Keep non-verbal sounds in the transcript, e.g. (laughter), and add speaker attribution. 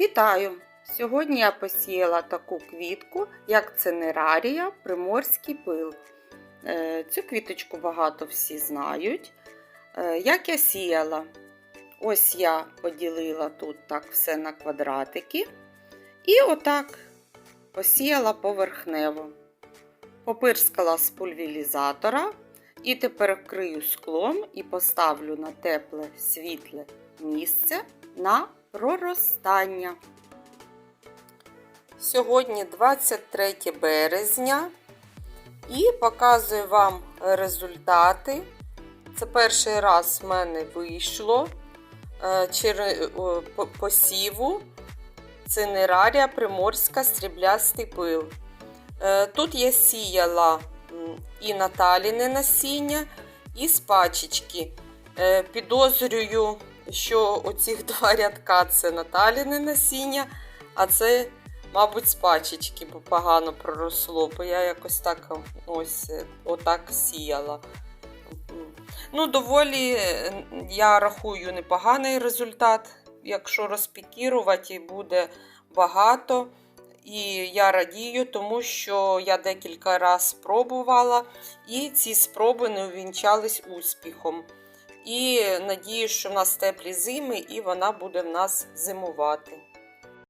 Speaker 1: Вітаю! Сьогодні я посіяла таку квітку, як цинерарія приморський пил. Е, Цю квіточку багато всі знають. Е, Як я сіяла? Ось я поділила тут так все на квадратики. І отак посіяла поверхнево. Попирскала з пульверізатора. І тепер вкрию склом і поставлю на тепле світле місце на проростання. Сьогодні 23 березня і показую вам результати. Це перший раз в мене вийшло е, посіву цинерарія приморська стріблястий пил. Е, Тут я сіяла і Наталіне насіння, і з пачечки. Е, Підозрюю, що оцих (laughs) два рядка це Наталіне насіння, а це, мабуть, з пачечки, бо погано проросло, бо я якось так ось е, отак сіяла. Ну, доволі, е, я рахую, непоганий результат. Якщо розпікірувати, буде багато. І я радію, тому що я декілька разів спробувала, і ці спроби не увінчались успіхом. І надію, що в нас теплі зими, і вона буде в нас зимувати.